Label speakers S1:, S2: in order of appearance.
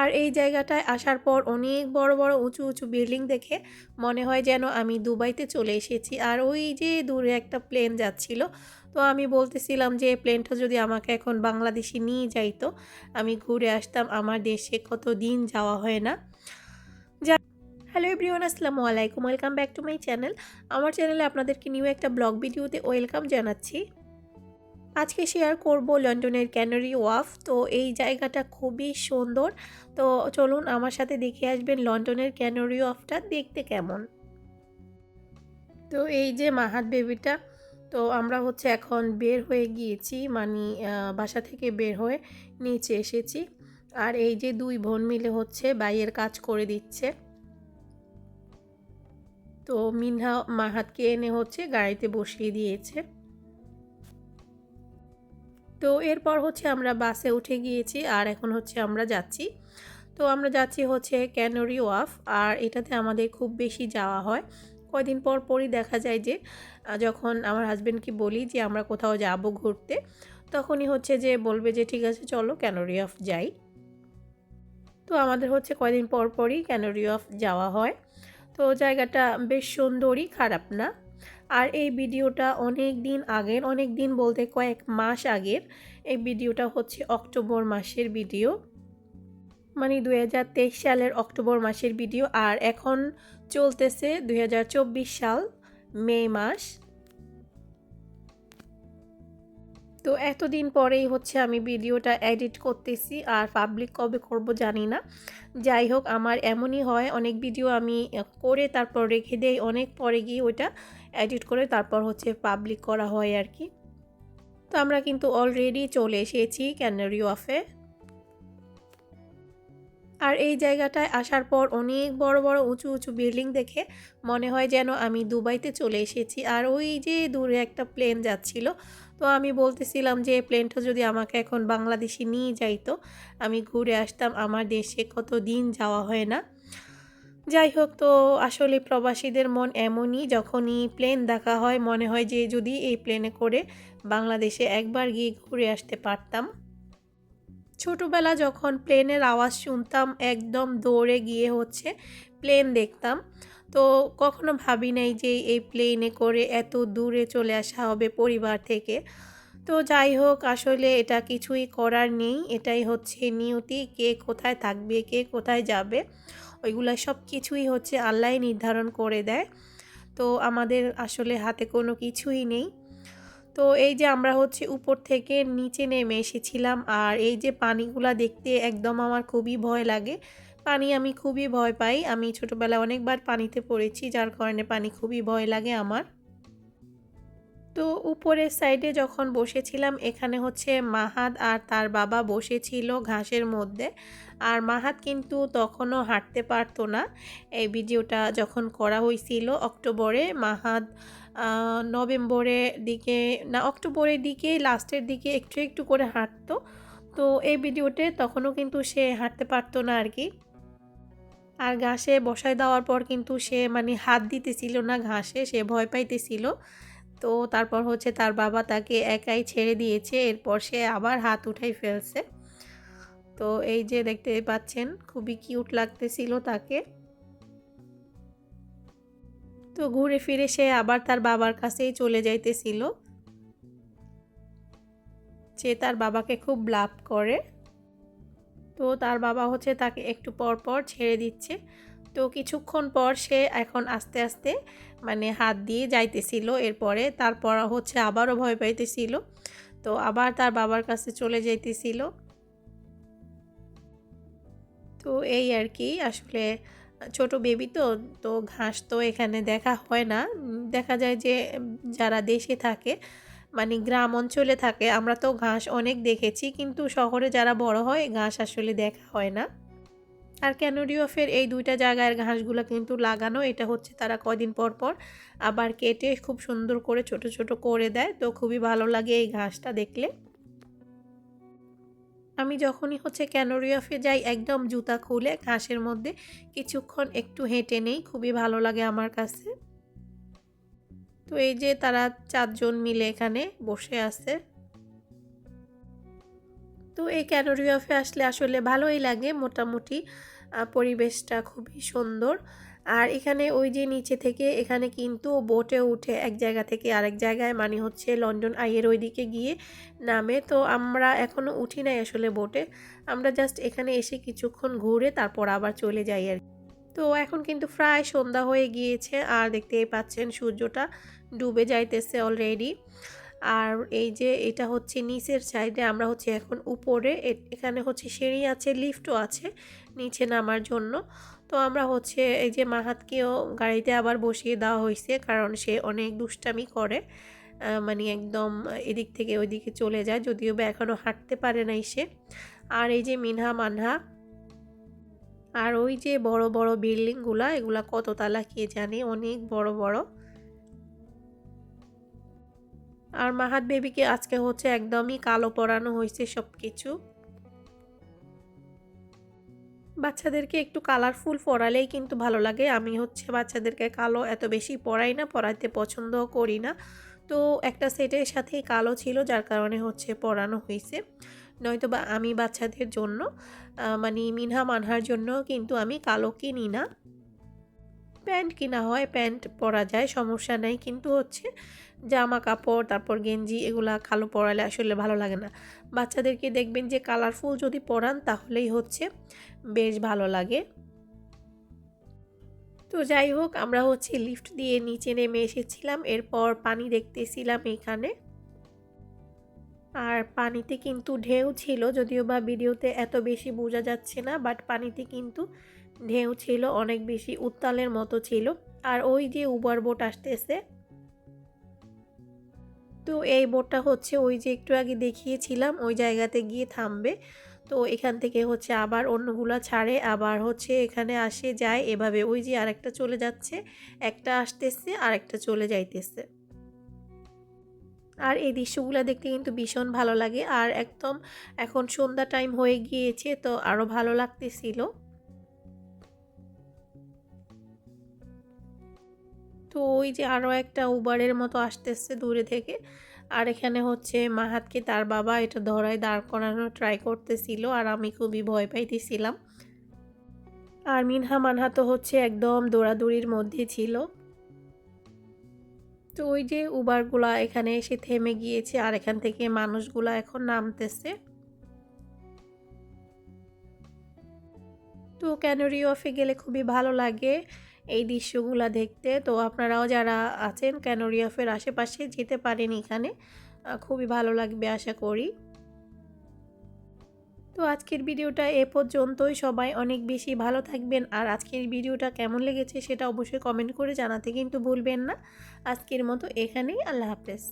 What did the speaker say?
S1: আর এই জায়গাটায় আসার পর অনেক বড় বড়, উঁচু উঁচু বিল্ডিং দেখে মনে হয় যেন আমি দুবাইতে চলে এসেছি। আর ওই যে দূরে একটা প্লেন যাচ্ছিল, তো আমি বলতেছিলাম যে প্লেনটা যদি আমাকে এখন বাংলাদেশে নিয়ে যাইতো, আমি ঘুরে আসতাম, আমার দেশে কত দিন যাওয়া হয় না। হ্যালো এভরিওয়ান, আসসালামু আলাইকুম, welcome back to my channel. আমার চ্যানেলে আপনাদেরকে নিউ একটা ব্লগ ভিডিওতে ওয়েলকাম জানাচ্ছি। আজকে শেয়ার করব লন্ডনের ক্যানারি ওয়াফ তো এই জায়গাটা খুবই সুন্দর। তো চলুন আমার সাথে দেখে আসবেন লন্ডনের ক্যানারি ওয়াফটা দেখতে কেমন। তো এই যে মাহাত বেবিটা তো আমরা হচ্ছে এখন বের হয়ে গিয়েছি মানে বাসা থেকে বের হয়ে নিচে এসেছি। আর এই যে দুই বোন মিলে হচ্ছে বাইয়ের কাজ করে দিচ্ছে। তো মিনহা মাহাতকে এনে হচ্ছে গাড়িতে বসিয়ে দিয়েছে। তো এরপর হচ্ছে আমরা বাসে উঠে গিয়েছি আর এখন হচ্ছে আমরা যাচ্ছি। তো আমরা যাচ্ছি হচ্ছে ক্যানোরি ওয়াফ আর এটাতে আমাদের খুব বেশি যাওয়া হয়। কয়দিন পর পরই দেখা যায় যে যখন আমার হাজব্যান্ডকে বলি যে আমরা কোথাও যাব ঘুরতে, তখনই হচ্ছে যে বলবে যে ঠিক আছে চলো ক্যানোরি অফ যাই। তো আমাদের হচ্ছে কয়দিন পর পরই ক্যানোরি অফ যাওয়া হয়। তো জায়গাটা বেশ সুন্দরই, খারাপ না। আর এই ভিডিওটা অনেক দিন আগের, অনেক দিন বলতে কয়েক মাস আগের, এই ভিডিওটা হচ্ছে অক্টোবর মাসের ভিডিও। মানে দুই হাজার তেইশ সালের অক্টোবর মাসের ভিডিও, আর এখন চলতেছে দুই হাজার চব্বিশ সাল মে মাস। তো এতদিন পরেই হচ্ছে আমি ভিডিওটা এডিট করতেছি আর পাবলিক কবে করব জানি না। যাই হোক, আমার এমনই হয়, অনেক ভিডিও আমি করে তারপর রেখে দেই, অনেক পরে গিয়ে ওইটা এডিট করে তারপর হচ্ছে পাবলিক করা হয় আর কি। তো আমরা কিন্তু অলরেডি চলে এসেছি ক্যানারি অফে আর এই জায়গাটায় আসার পর অনেক বড় বড়, উঁচু উঁচু বিল্ডিং দেখে মনে হয় যেন আমি দুবাইতে চলে এসেছি। আর ওই যে দূরে একটা প্লেন যাচ্ছিল তো আমি বলতেছিলাম যে প্লেনটা যদি আমাকে এখন বাংলাদেশে নিয়ে যাইতো, আমি ঘুরে আসতাম, আমার দেশে কত দিন যাওয়া হয় না। যাই হোক, তো আসলে প্রবাসীদের মন এমনই, যখনই প্লেন দেখা হয়, মনে হয় যে, যদি এই প্লেনে করে বাংলাদেশে একবার গিয়ে ঘুরে আসতে পারতাম। ছোটোবেলা যখন প্লেনের আওয়াজ শুনতাম, একদম দৌড়ে গিয়ে হচ্ছে প্লেন দেখতাম। তো কখনো ভাবি নাই যে এই প্লেনে করে এত দূরে চলে আসা হবে পরিবার থেকে। তো যাই হোক, আসলে এটা কিছুই করার নেই। এটাই হচ্ছে নিয়তি, কে কোথায় থাকবে, কে কোথায় যাবে। ওইগুলা সব কিছুই হচ্ছে আল্লাহ নির্ধারণ করে দেয়। তো আমাদের আসলে হাতে কোনো কিছুই নেই। তো এই যে আমরা হচ্ছে উপর থেকে নিচে নেমে এসেছিলাম, আর এই যে পানিগুলা দেখতে একদম আমার খুবই ভয় লাগে। পানি আমি খুবই ভয় পাই। আমি ছোটোবেলায় অনেকবার পানিতে পড়েছি, যার কারণে পানি খুবই ভয় লাগে আমার। তো উপরের সাইডে যখন বসেছিলাম, এখানে হচ্ছে মাহাদ আর তার বাবা বসেছিল ঘাসের মধ্যে। আর মাহাদ কিন্তু তখনও হাঁটতে পারতো না। এই ভিডিওটা যখন করা হয়েছিল অক্টোবরে মাহাদ নভেম্বরের দিকে, না, অক্টোবরের দিকে, লাস্টের দিকে একটু একটু করে হাঁটতো। তো এই ভিডিওতে তখনও কিন্তু সে হাঁটতে পারতো না আর কি। আর ঘাসে বসায় দেওয়ার পর কিন্তু সে মানে হাত দিতেছিল না, ঘাসে সে ভয় পাইতেছিল। তো তারপর হচ্ছে তার বাবা তাকে একাই ছেড়ে দিয়েছে, এরপর সে আবার হাত উঠাই ফেলছে। তো এই যে দেখতে পাচ্ছেন, খুবই কিউট লাগতেছিল তাকে। তো ঘুরে ফিরে সে আবার তার বাবার কাছেই চলে যাইতেছিল। সে তার বাবাকে খুব লাভ করে। তো তার বাবা হচ্ছে তাকে একটু পর পর ছেড়ে দিচ্ছে। তো কিছুক্ষণ পর সে এখন আস্তে আস্তে মানে হাত দিয়ে যাইতেছিল। এরপরে তারপর হচ্ছে আবারও ভয় পাইতেছিল। তো আবার তার বাবার কাছে চলে যাইতেছিল। তো এই আর কি, আসলে ছোট বেবি তো তো ঘাস তো এখানে দেখা হয় না। দেখা যায় যে যারা দেশে থাকে মানে গ্রাম অঞ্চলে থাকে, আমরা তো ঘাস অনেক দেখেছি, কিন্তু শহরে যারা বড় হয়, ঘাস আসলে দেখা হয় না। আর ক্যানোরিওফের এই দুইটা জায়গার ঘাসগুলো কিন্তু লাগানো, এটা হচ্ছে তারা কদিন পর পর আবার কেটে খুব সুন্দর করে ছোট ছোট করে দেয়, তো খুবই ভালো লাগে এই ঘাসটা দেখলে। আমি যখনই হচ্ছে ক্যানোরিওফে যাই, একদম জুতা খুলে ঘাসের মধ্যে কিছুক্ষণ একটু হেঁটে নেই, খুবই ভালো লাগে আমার কাছে। তো এই যে তারা চারজন মিলে এখানে বসে আছে। তো এই ক্যানোরি অফে আসলে আসলে ভালোই লাগে, মোটামুটি পরিবেশটা খুবই সুন্দর। আর এখানে ওই যে নিচে থেকে এখানে কিন্তু বোটে উঠে এক জায়গা থেকে আরেক জায়গায় মানে হচ্ছে লন্ডন আইয়ের ওইদিকে গিয়ে নামে। তো আমরা এখনও উঠি নাই আসলে বোটে। আমরা জাস্ট এখানে এসে কিছুক্ষণ ঘুরে তারপর আবার চলে যাই আর কি। তো এখন কিন্তু প্রায় সন্ধ্যা হয়ে গিয়েছে আর দেখতেই পাচ্ছেন সূর্যটা ডুবে যাইতেছে অলরেডি আর এই যে এটা হচ্ছে নিচের সাইডে, আমরা হচ্ছে এখন উপরে এখানে হচ্ছে সিঁড়ি আছে, লিফটও আছে নিচে নামার জন্য। তো আমরা হচ্ছে এই যে মাহাতকেও গাড়িতে আবার বসিয়ে দেওয়া হয়েছে কারণ সে অনেক দুষ্টামি করে মানে একদম এদিক থেকে ওইদিকে চলে যায়, যদিও বা এখনও হাঁটতে পারে নাই সে। আর এই যে মিনহা মানহা আর ওই যে বড় বড় বিল্ডিংগুলা, এগুলা কত তালা কে জানে, অনেক বড় বড়। আর মাহাত বেবিকে আজকে হচ্ছে একদমই কালো পরানো হয়েছে সব কিছু বাচ্চাদেরকে একটু কালারফুল পরালেই কিন্তু ভালো লাগে। আমি হচ্ছে বাচ্চাদেরকে কালো এত বেশি পরাই না, পরাইতে পছন্দও করি না। তো একটা সেটের সাথেই কালো ছিল, যার কারণে হচ্ছে পরানো হয়েছে। নয়তো বা আমি বাচ্চাদের জন্য মানে মিনহা মানহার জন্য কিন্তু আমি কালো কিনি না। প্যান্ট কিনা হয়, প্যান্ট পরা যায়, সমস্যা নেই। কিন্তু হচ্ছে জামা কাপড়, তারপর গেঞ্জি এগুলা কালো পরালে আসলে ভালো লাগে না। বাচ্চাদেরকে দেখবেন যে কালারফুল যদি পরান তাহলেই হচ্ছে বেশ ভালো লাগে। তো যাই হোক, আমরা হচ্ছে লিফট দিয়ে নিচে নেমে এসেছিলাম। এরপর পানি দেখতেছিলাম এখানে। আর পানিতে কিন্তু ঢেউ ছিল, যদিও বা ভিডিওতে এত বেশি বোঝা যাচ্ছে না বাট পানিতে কিন্তু ঢেউ ছিল, অনেক বেশি উত্তালের মতো ছিল। আর ওই যে উবার বোট আসতেছে। তো এই বোটটা হচ্ছে ওই যে একটু আগে দেখিয়েছিলাম, ওই জায়গাতে গিয়ে থামবে। তো এখান থেকে হচ্ছে আবার অন্যগুলো ছাড়ে, আবার হচ্ছে এখানে আসে, যায়। এভাবে ওই যে আরেকটা চলে যাচ্ছে, একটা আসতেছে আর একটা চলে যাইতেছে। আর এই দৃশ্যগুলো দেখতে কিন্তু ভীষণ ভালো লাগে। আর একদম এখন সন্ধ্যা টাইম হয়ে গিয়েছে, তো আরও ভালো লাগতেছিল। তো ওই যে আরও একটা উবারের মতো আসতেছে দূরে থেকে। আর এখানে হচ্ছে মাহাতকে তার বাবা এটা ধরায় দাঁড় করানো ট্রাই করতেছিল আর আমি খুবই ভয় পাইতেছিলাম। আর মিনহা মানহা তো হচ্ছে একদম দৌড়াদৌড়ির মধ্যে ছিল। তো ওই যে উবারগুলা এখানে এসে থেমে গিয়েছে আর এখান থেকে মানুষগুলা এখন নামতেছে। তো ক্যানোরি অফে গেলে খুবই ভালো লাগে এই দৃশ্যগুলো দেখতে? তো আপনারাও যারা আছেন ক্যানোরি অফের আশেপাশে যেতে পারেন এখানে খুবই ভালো লাগবে আশা করি। তো আজকের ভিডিওটা এ পর্যন্তই। সবাই অনেক বেশি ভালো থাকবেন। আর আজকের ভিডিওটা কেমন লেগেছে সেটা অবশ্যই কমেন্ট করে জানাতে কিন্তু ভুলবেন না। আজকের মতো এখানেই। আল্লাহ হাফেজ।